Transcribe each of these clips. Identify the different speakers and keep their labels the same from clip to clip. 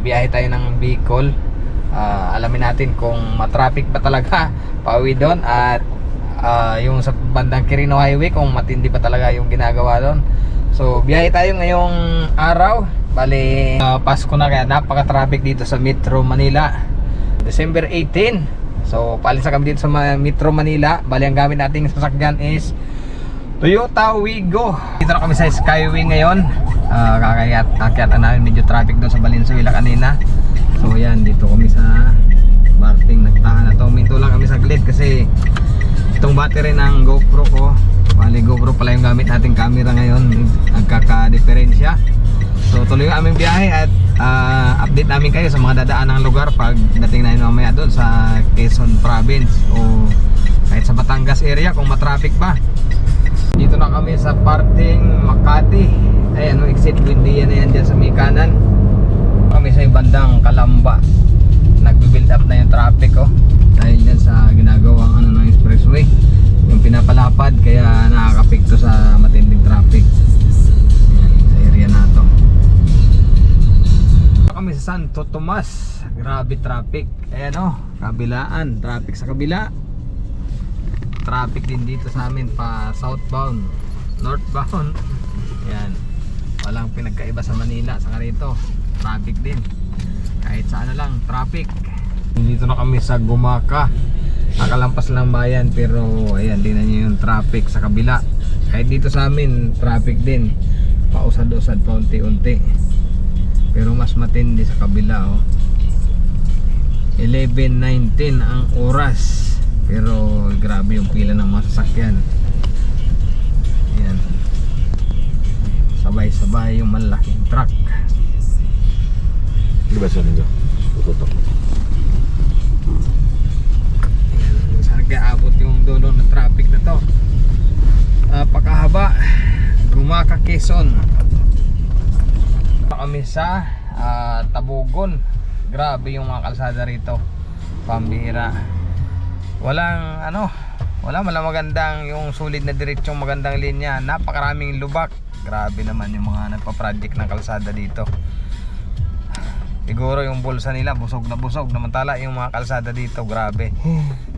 Speaker 1: biyahe tayo ng Bicol. Ah, alamin natin kung matraffic ba talaga pauwi doon at ah, yung sa bandang Quirino Highway kung matindi pa talaga yung ginagawa doon. So, biyahe tayo ngayong araw. Bali, ah, Pasko na kaya napaka-traffic dito sa Metro Manila. December 18. So, paalis na kami dito sa Metro Manila. Bali, ang gamit nating sasakyan is Toyota Wigo. Dito na kami sa Skyway ngayon. Uh, kakayat akyat na namin medyo traffic doon sa Valenzuela kanina. So yan, dito kami sa Barting nagtahan na to. Minto lang kami saglit kasi itong battery ng GoPro ko. Bali GoPro pala yung gamit nating camera ngayon. Nagkaka-diferensya. So tuloy ang aming biyahe at ah, update namin kayo sa mga dadaan ng lugar pag dating namin mamaya doon sa Quezon Province o kahit sa Batangas area kung matraffic ba. Dito na kami sa parting Makati. Ayan, no, exit Buendia na yan dyan sa may kanan. Kami sa bandang Kalamba. Nagbe-build up na yung traffic oh. Dahil dyan sa ginagawang ano ng expressway. Yung pinapalapad kaya nakakapikto sa matinding traffic. Sa area na to. Kami sa Santo Tomas. Grabe traffic. Ayan oh, kabilaan. Traffic sa kabila traffic din dito sa amin pa southbound northbound. Yan. Walang pinagkaiba sa Manila sa rito traffic din. Kahit sa ano lang traffic. Dito na kami sa Gumaka nakalampas lang bayan pero ayan tingnan nyo yung traffic sa kabila. Kahit dito sa amin traffic din. Pausad-usad pa unti-unti pero mas matindi sa kabila oh. 11.19 ang oras pero grabe yung pila ng mga sasakyan. Ayan. Sabay sabay yung malaking truck.
Speaker 2: Di ba siya ninyo? Tututok.
Speaker 1: Saan nag-aabot yung dulo ng traffic na to. Napakahaba. Gumaka Quezon. Kami sa ah, Tabugon. Grabe yung mga kalsada rito. Pambira Walang ano Wala malang magandang yung sulit na diretsong magandang linya. Napakaraming lubak. Grabe naman yung mga nagpa-project ng kalsada dito. Siguro yung bulsa nila busog na busog. Namantala yung mga kalsada dito grabe.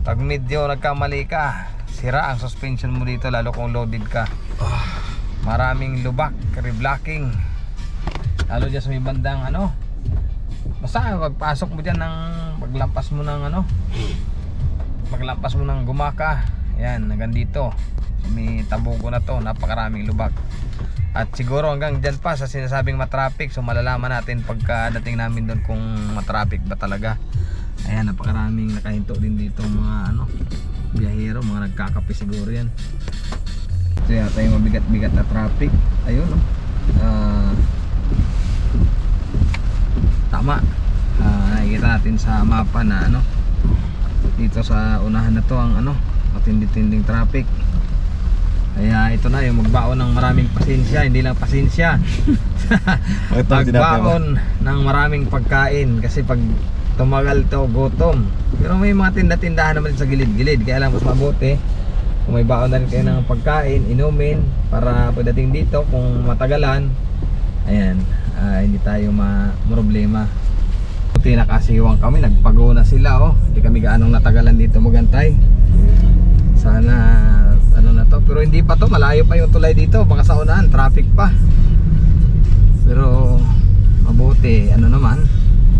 Speaker 1: Pag medyo nagkamali ka Sira ang suspension mo dito lalo kung loaded ka. Maraming lubak, reblocking. Lalo dyan sa may bandang ano Basta pagpasok mo dyan ng Paglampas mo ng ano Paglampas mo ng gumaka Yan, hanggang dito. May tabugo na to, napakaraming lubak At siguro hanggang dyan pa sa sinasabing matraffic So malalaman natin pagkadating namin doon kung matraffic ba talaga. Ayan, napakaraming nakahinto din dito mga ano Biyahero, mga nagkakape siguro yan. Ito yata yung mabigat-bigat na traffic. Ayun oh. Ah, Tama. Ah, Nakikita natin sa mapa na ano Dito sa unahan na to ang ano Matindi-tinding traffic kaya ito na yung magbaon ng maraming pasensya, hindi lang pasensya.
Speaker 2: Ito
Speaker 1: magbaon ng maraming pagkain kasi pag tumagal to gutom. Pero may mga tinda-tindahan naman sa gilid-gilid kaya lang mas mabuti kung may baon na rin kayo ng pagkain, inumin para pagdating dito kung matagalan ayan, ah, hindi tayo ma-problema. Buti nakasiwang kami, nagpago na sila oh. Hindi kami gaanong natagalan dito magantay. Sana ano na to, pero hindi pa to, malayo pa yung tulay dito, baka sa unahan, traffic pa. Pero mabuti, ano naman,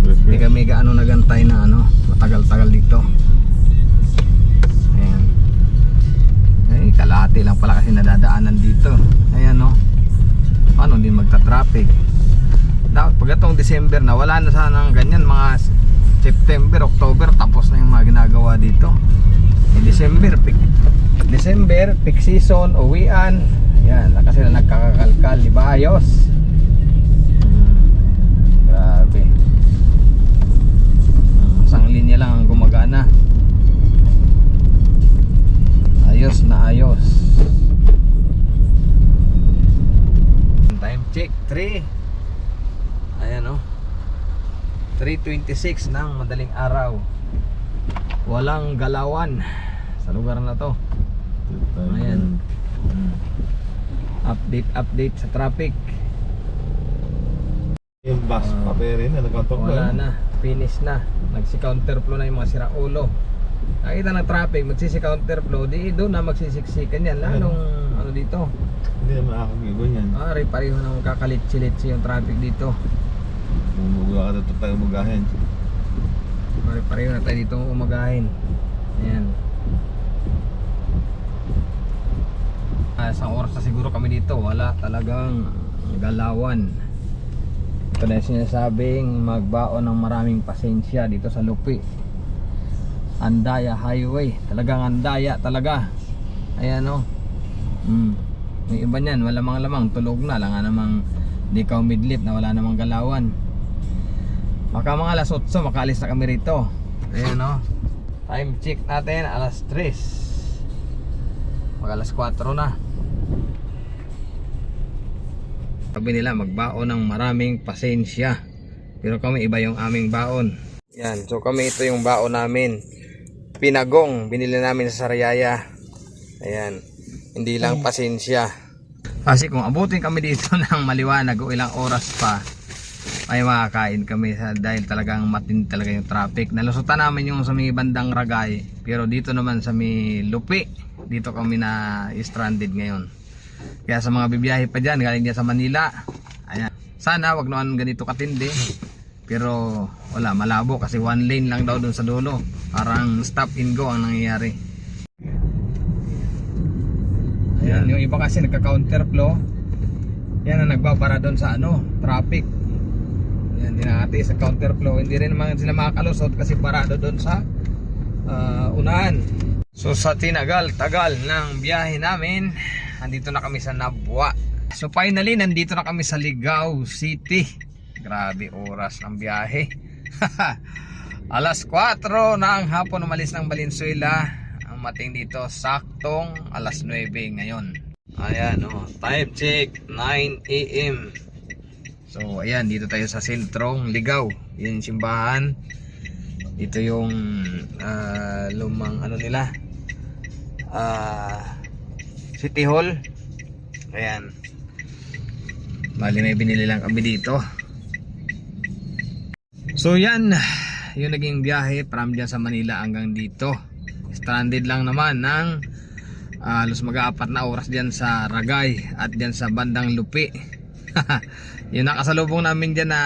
Speaker 1: hindi kami gaano nagantay na ano, matagal-tagal dito. Ayan. Ay, kalahati lang pala kasi nadadaanan dito. Ayan no. Paano hindi magta-traffic? Dapat pag itong December na, wala na sanang ganyan, mga September, October, tapos na yung mga ginagawa dito. Eh, December, peak, December, peak season, uwian. Yan, kasi na nagkakakalkal, di ba? Ayos. Grabe. Hmm, isang linya lang ang gumagana. Ayos na ayos. Time check, 3. Ayan oh. 3.26 ng madaling araw walang galawan sa lugar na to ayan update update sa traffic
Speaker 2: Yung bus,
Speaker 1: Ah.
Speaker 2: papere na, nagkantok
Speaker 1: Wala na, finish na. Nagsi-counterflow na yung mga siraulo. Nakita ng traffic, magsisi-counterflow, di doon na magsisiksikan yan. Lalong ano dito.
Speaker 2: Hindi na makakagigon yan.
Speaker 1: Pare, pareho na kakalitsi-litsi yung traffic dito.
Speaker 2: Bumuga ka tayo magahin.
Speaker 1: Pare, pareho na tayo dito umagahin. Ayan. Ah, isang oras na siguro kami dito. Wala talagang galawan. Ito na sinasabing magbaon ng maraming pasensya dito sa Lupi. Andaya Highway. Talagang andaya talaga. Ayan o. Mm. Yung iba niyan, wala mang lamang. Tulog na. Lang nga namang di ka umidlip na wala namang galawan. Maka mga alas 8, makaalis na kami rito. Ayan o. Time check natin, alas 3. Mag alas 4 na. Sabi nila magbaon ng maraming pasensya. Pero kami iba yung aming baon. Yan, so kami ito yung baon namin. Pinagong, binili namin sa Sariaya. Ayan, hindi lang pasensya. Kasi kung abutin kami dito ng maliwanag o ilang oras pa, ay makakain kami sa, dahil talagang matindi talaga yung traffic. Nalusutan namin yung sa may bandang Ragay, pero dito naman sa may Lupi, dito kami na stranded ngayon. Kaya sa mga bibiyahe pa dyan, galing dyan sa Manila, ayan. Sana wag naman ganito katindi. Pero wala, malabo kasi one lane lang daw dun sa dulo. Parang stop and go ang nangyayari. Ayan, yung iba kasi nagka-counterflow. Yan ang nagbabara doon sa ano, traffic. Yan, dinati sa counterflow. Hindi rin naman sila makakalusot kasi parado doon sa ah, unahan. So sa tinagal-tagal ng biyahe namin, andito na kami sa Nabwa. So finally, nandito na kami sa Ligao City. Grabe oras ng biyahe. alas 4 ng hapon umalis ng Valenzuela. Ang mating dito, saktong alas 9 ngayon. Ayan, oh, time check, 9 a.m. So, ayan, dito tayo sa sentrong Ligaw. Yung simbahan. Dito yung ah, lumang ano nila. ah, City Hall. Ayan. Bali may binili lang kami dito. So yan, yung naging biyahe from dyan sa Manila hanggang dito. Stranded lang naman ng ah, halos mag-aapat na oras dyan sa Ragay at dyan sa bandang Lupi. yung nakasalubong namin dyan na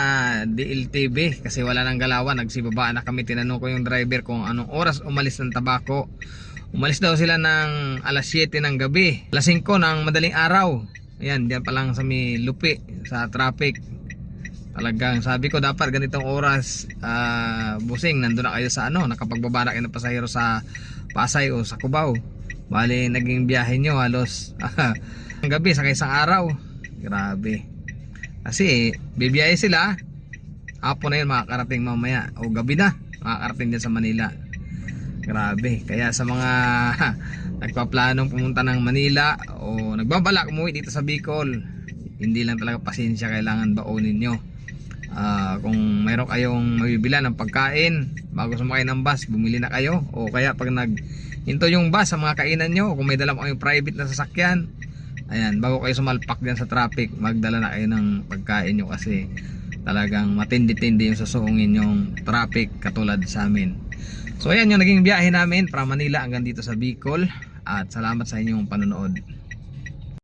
Speaker 1: DLTV kasi wala nang galawan. Nagsibaba na kami. Tinanong ko yung driver kung anong oras umalis ng tabako. Umalis daw sila ng alas 7 ng gabi. Alas 5 ng madaling araw. Ayan, diyan pa lang sa may lupi, sa traffic. Talagang sabi ko dapat ganitong oras ah, busing nandun na kayo sa ano nakapagbaba na kayo ng pasahero sa Pasay o sa Cubao bali naging biyahe nyo halos ang gabi sa isang araw grabe kasi bibiyahe sila. Hapon na yun makakarating mamaya. O gabi na makakarating dyan sa Manila. Grabe. Kaya sa mga nagpaplanong pumunta ng Manila o nagbabalak umuwi dito sa Bicol hindi lang talaga pasensya kailangan baonin nyo. Ah, kung mayroon kayong mabibila ng pagkain bago sumakay ng bus, bumili na kayo. O kaya pag nag hinto yung bus sa mga kainan nyo kung may dala kayong private na sasakyan ayan, bago kayo sumalpak dyan sa traffic magdala na kayo ng pagkain nyo kasi talagang matindi-tindi yung susuungin yung traffic katulad sa amin. So ayan yung naging biyahe namin from Manila hanggang dito sa Bicol. At salamat sa inyong panonood